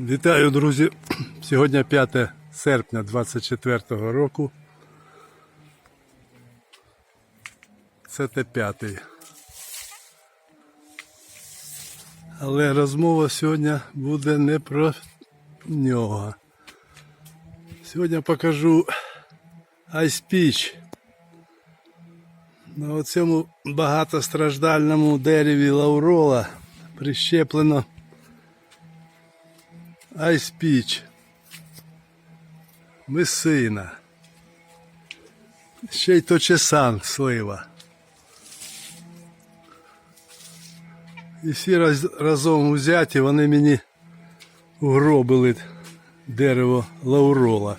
Вітаю, друзі! Сьогодні 5 серпня 24 року. Це Т5. Але розмова сьогодні буде не про нього. Сьогодні покажу Peach. На цьому багатостраждальному дереві лаурола прищеплено Ice Peach. Месина. Ще й точесан слива. І всі раз, разом узяті вони мені угробили дерево лаурола.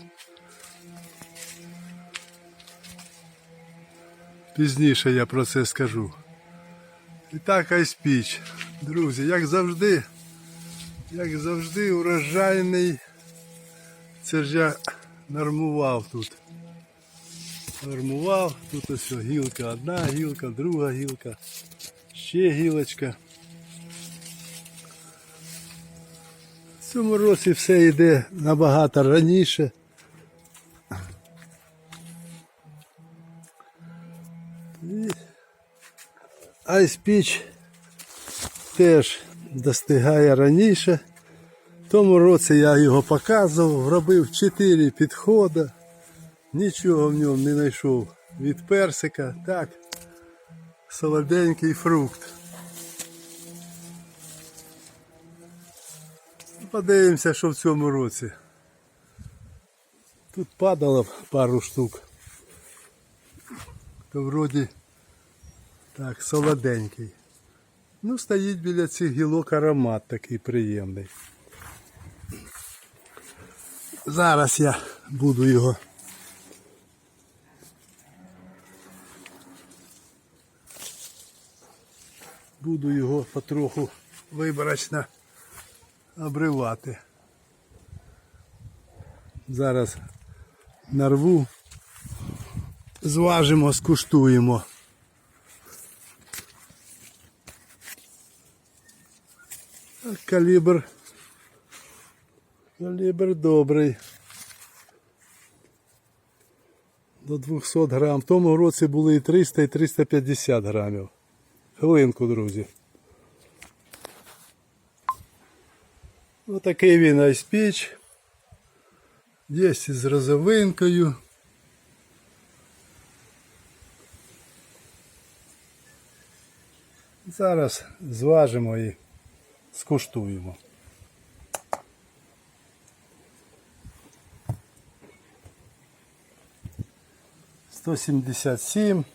Пізніше я про це скажу. І так Peach. Друзі, як завжди, як завжди, урожайний. Це ж я нормував тут. Нормував, тут ось гілка, одна гілка, друга гілка, ще гілочка. В цьому році все йде набагато раніше. І Peach теж достигає раніше. В тому році я його показував, робив 4 підходи. Нічого в ньому не знайшов від персика. Так, солоденький фрукт. Подивимося, що в цьому році. Тут падало пару штук. То вроді так, солоденький. Ну, стоїть біля цих гілок аромат такий приємний. Зараз я буду його. Буду його потроху виборочно обривати. Зараз нарву, зважимо, скуштуємо. Калібр. Калібр добрий. До 200 грам. В тому році були і 300, і 350 грамів. Хвилинку, друзі. Отакий він айспіч. Є із розовинкою. Зараз зважимо і скуштуємо. Сто сімдесят сім.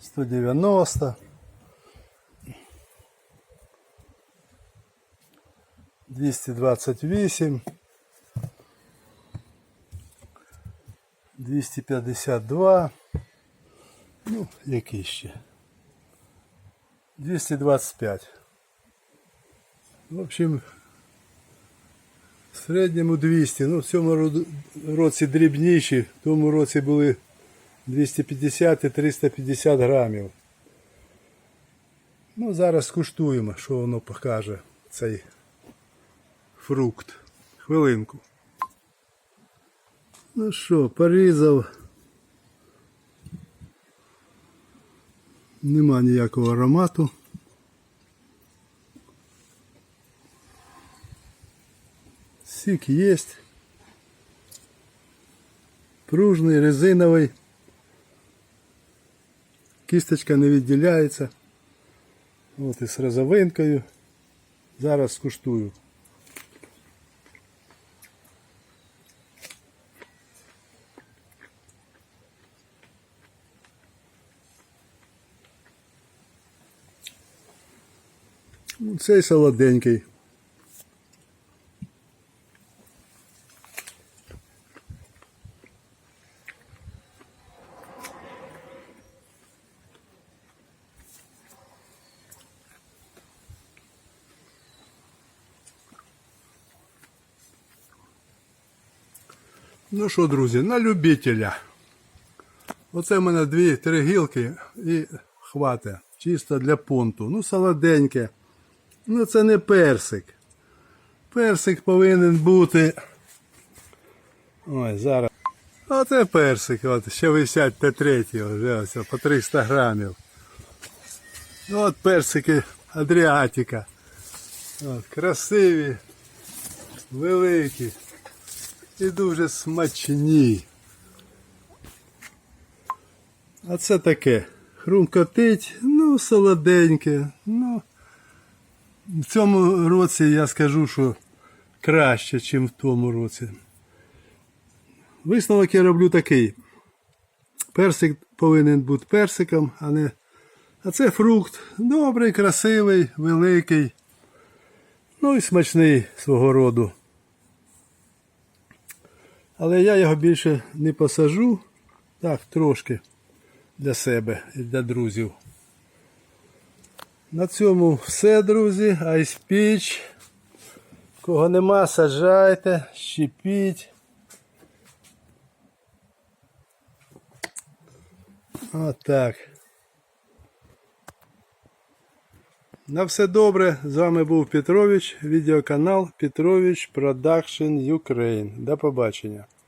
Сто девяносто. Двісті двадцять вісім. Двісті п'ятдесят два. Ну, який ще? 225. В общем, в середньому 200. Ну, в цьому році дрібніші, в тому році були 250 і 350 грамів. Ну, зараз скуштуємо, що воно покаже, цей фрукт. Хвилинку. Ну що, порізав. Нема ніякого аромату. Сік є. Пружний, резиновий. Кісточка не відділяється. От із розовинкою. Зараз скуштую. Цей солоденький. Ну що, друзі, на любителя. Оце в мене дві-три гілки і хватить. чисто для понту. Ну, солоденьке. Ну, це не персик. Персик повинен бути. Ой, зараз. Оце персик, от, ще висять Т3 вже ось по 300 грамів. От персики Адріатика. От, красиві, великі і дуже смачні. А це таке. Хрумкотить, ну, солоденьке. Ну, в цьому році я скажу, що краще, ніж в тому році. Висновок я роблю такий. Персик повинен бути персиком, а не. А це фрукт добрий, красивий, великий. Ну і смачний свого роду. Але я його більше не посажу. Так, трошки для себе і для друзів. На цьому все, друзі. Айспіч. Кого нема, сажайте, щепіть. Отак. На все добре. З вами був Петрович, відеоканал Петрович Production Ukraine. До побачення.